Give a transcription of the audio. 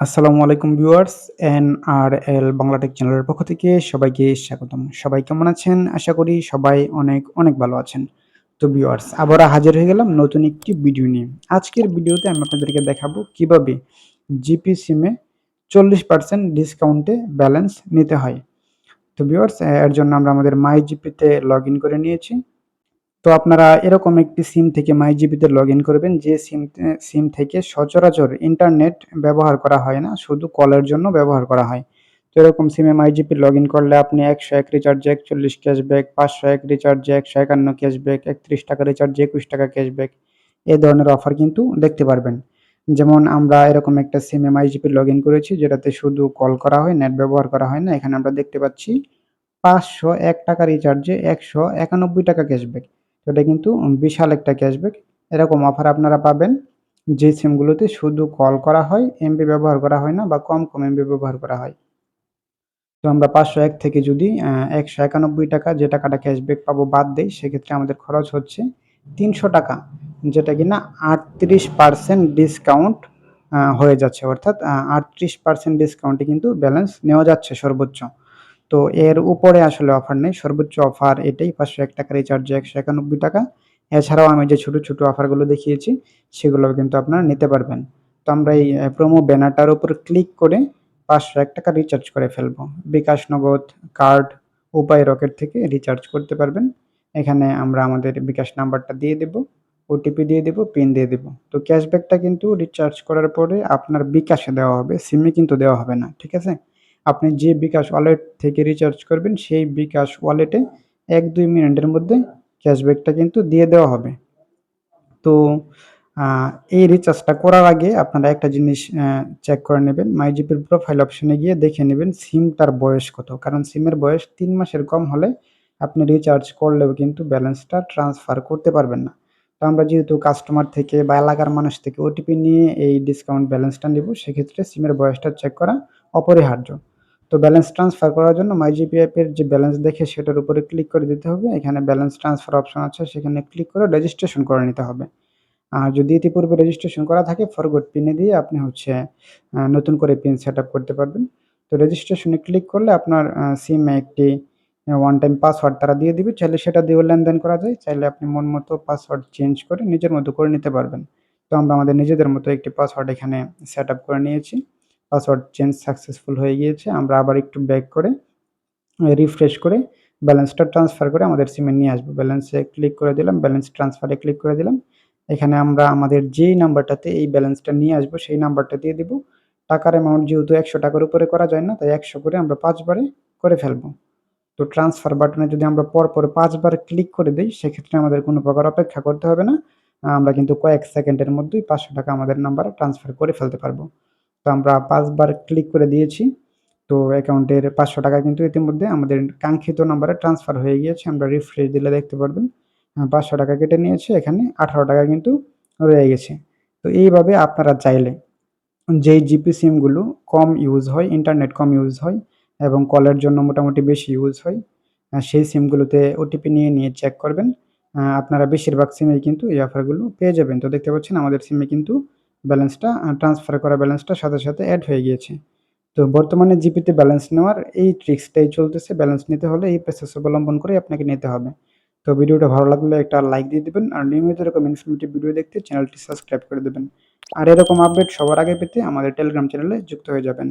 আসসালামু আলাইকুম viewers N R L BanglaTech চ্যানেলের পক্ষ থেকে সবাইকে স্বাগতম। সবাই কেমন আছেন? আশা করি সবাই অনেক অনেক ভালো আছেন। তো ভিউয়ার্স, আবারও হাজির হয়ে গেলাম নতুন একটি ভিডিও নিয়ে। আজকের ভিডিওতে আমি আপনাদেরকে দেখাবো কীভাবে জিপি সিমে চল্লিশ পার্সেন্ট ডিসকাউন্টে ব্যালেন্স নিতে হয়। তো ভিউয়ার্স, এর জন্য আমরা আমাদের মাই জিপিতে লগ ইন করে নিয়েছি। তো আপনারা এরকম একটি সিম থেকে মাইজিপিতে লগ ইন করবেন, যে সিম সিম থেকে সচরাচর ইন্টারনেট ব্যবহার করা হয় না, শুধু কলের জন্য ব্যবহার করা হয়। তো এরকম সিমে মাইজিপি লগ ইন করলে আপনি একশো এক রিচার্জে একচল্লিশ ক্যাশব্যাক পাঁচশো এক রিচার্জে একশো একান্ন ক্যাশব্যাক একত্রিশ টাকা রিচার্জে একুশ টাকা ক্যাশব্যাক এই ধরনের অফার কিন্তু দেখতে পারবেন। যেমন আমরা এরকম একটা সিমে মাইজিপি লগ ইন করেছি, যেটাতে শুধু কল করা হয় নেট ব্যবহার করা হয় না, এখানে আমরা দেখতে পাচ্ছি পাঁচশো এক টাকা রিচার্জে একশো একানব্বই টাকা ক্যাশব্যাক এটা কিন্তু বিশাল একটা ক্যাশব্যাক এরকম অফার আপনারা পাবেন, যে সিমগুলোতে শুধু কল করা হয় এমবি ব্যবহার করা হয় না বা কম কম এমবি ব্যবহার করা হয়। তো আমরা পাঁচশো এক থেকে যদি একশো একানব্বই টাকা যে টাকাটা ক্যাশব্যাক পাবো বাদ দেই, সেক্ষেত্রে আমাদের খরচ হচ্ছে তিনশো টাকা, যেটা কিনা আটত্রিশ পার্সেন্ট ডিসকাউন্ট হয়ে যাচ্ছে। অর্থাৎ আটত্রিশ পার্সেন্ট ডিসকাউন্টে কিন্তু ব্যালেন্স নেওয়া যাচ্ছে সর্বোচ্চ। তো এর উপরে আসলে অফার নেই। সর্বোচ্চ অফার এটাই, পাঁচশো এক টাকা রিচার্জে একশো একানব্বই টাকা। এছাড়াও আমি যে ছোটো ছোটো অফারগুলো দেখিয়েছি সেগুলো কিন্তু আপনারা নিতে পারবেন। তো আমরা এই প্রোমো ব্যানারটার উপর ক্লিক করে পাঁচশো এক টাকা রিচার্জ করে ফেলব। বিকাশ নগদ কার্ড উপায় রকেট থেকে রিচার্জ করতে পারবেন। এখানে আমরা আমাদের বিকাশ নাম্বারটা দিয়ে দেব ওটিপি দিয়ে দেব পিন দিয়ে দেব। তো ক্যাশব্যাকটা কিন্তু রিচার্জ করার পরে আপনার বিকাশে দেওয়া হবে সিমে কিন্তু দেওয়া হবে না, ঠিক আছে? আপনি যে বিকাশ ওয়ালেট থেকে রিচার্জ করবেন, সেই বিকাশ ওয়ালেটে এক দুই মিনিটের মধ্যে ক্যাশব্যাকটা কিন্তু দিয়ে দেওয়া হবে। তো এই রিচার্জটা করার আগে আপনারা একটা জিনিস চেক করে নেবেন। মাইজিপির প্রোফাইল অপশনে গিয়ে দেখে নেবেন সিমটার বয়স কত। কারণ সিমের বয়স তিন মাসের কম হলে আপনি রিচার্জ করলেও কিন্তু ব্যালেন্সটা ট্রান্সফার করতে পারবেন না। তো আমরা যেহেতু কাস্টমার থেকে বা এলাকার মানুষ থেকে ওটিপি নিয়ে এই ডিসকাউন্ট ব্যালেন্সটা নেব, সেক্ষেত্রে সিমের বয়সটা চেক করা অপরিহার্য। তো ব্যালেন্স ট্রান্সফার করার জন্য মাইজিপি অ্যাপের যে ব্যালেন্স দেখে সেটার উপরে ক্লিক করে দিতে হবে। এখানে ব্যালেন্স ট্রান্সফার অপশন আছে, সেখানে ক্লিক করে রেজিস্ট্রেশন করে নিতে হবে। আর যদি ইতিপূর্বে রেজিস্ট্রেশন করা থাকে ফরগোড পিনে দিয়ে আপনি হচ্ছে নতুন করে পিন সেট করতে পারবেন। তো রেজিস্ট্রেশনে ক্লিক করলে আপনার সিমে একটি ওয়ান টাইম পাসওয়ার্ড তারা দিয়ে দিবে। চাইলে সেটা দিয়েও লেনদেন করা যায়। চাইলে আপনি মন মতো পাসওয়ার্ড চেঞ্জ করে নিজের মতো করে নিতে পারবেন। তো আমরা আমাদের নিজেদের মতো একটি পাসওয়ার্ড এখানে সেট করে নিয়েছি। পাসওয়ার্ড চেঞ্জ সাকসেসফুল হয়ে গিয়েছে, আমরা আবার একটু ব্যাক করে রিফ্রেশ করে ব্যালেন্সটা ট্রান্সফার করে আমাদের সিমে নিয়ে আসব। ব্যালেন্সে ক্লিক করে দিলাম ব্যালেন্স ট্রান্সফারে ক্লিক করে দিলাম। এখানে আমরা আমাদের যেই নাম্বারটাতে এই ব্যালেন্সটা নিয়ে আসব, সেই নাম্বারটা দিয়ে দিব। টাকার অ্যামাউন্ট যেহেতু একশো টাকার উপরে করা যায় না, তাই একশো করে আমরা পাঁচবারে করে ফেলব। তো ট্রান্সফার বাটনে যদি আমরা পর পর পাঁচবার ক্লিক করে দিই, সেক্ষেত্রে আমাদের কোনো প্রকার অপেক্ষা করতে হবে না। আমরা কিন্তু কয়েক সেকেন্ডের মধ্যেই পাঁচশো টাকা আমাদের নাম্বারে ট্রান্সফার করে ফেলতে পারব। তো আমরা পাঁচবার ক্লিক করে দিয়েছি। তো অ্যাকাউন্টের পাঁচশো টাকা কিন্তু ইতিমধ্যে আমাদের কাঙ্ক্ষিত নাম্বারে ট্রান্সফার হয়ে গিয়েছে। আমরা রিফ্রেশ দিলে দেখতে পারবেন পাঁচশো টাকা কেটে নিয়েছে, এখানে আঠারো টাকা কিন্তু রয়ে গেছে। তো এইভাবে আপনারা চাইলে যেই জিপি সিমগুলো কম ইউজ হয় ইন্টারনেট কম ইউজ হয় এবং কলের জন্য মোটামুটি বেশি ইউজ হয় সেই সিমগুলোতে ওটিপি নিয়ে নিয়ে চেক করবেন। আপনারা বেশিরভাগ সিমেই কিন্তু এই অফারগুলো পেয়ে যাবেন। তো দেখতে পাচ্ছেন আমাদের সিমে কিন্তু ব্যালেন্সটা ট্রান্সফার করা ব্যালেন্সটা সাথে সাথে অ্যাড হয়ে গিয়েছে। তো বর্তমানে জিপিতে ব্যালেন্স নেওয়ার এই ট্রিক্সটাই চলতেছে। ব্যালেন্স নিতে হলে এই প্রসেস অবলম্বন করে আপনাকে নিতে হবে। তো ভিডিওটা ভালো লাগলে একটা লাইক দিয়ে দেবেন আর নিয়মিত এরকম ইনফরমেটিভ ভিডিও দেখতে চ্যানেলটি সাবস্ক্রাইব করে দেবেন। আর এরকম আপডেট সবার আগে পেতে আমাদের টেলিগ্রাম চ্যানেলে যুক্ত হয়ে যাবেন।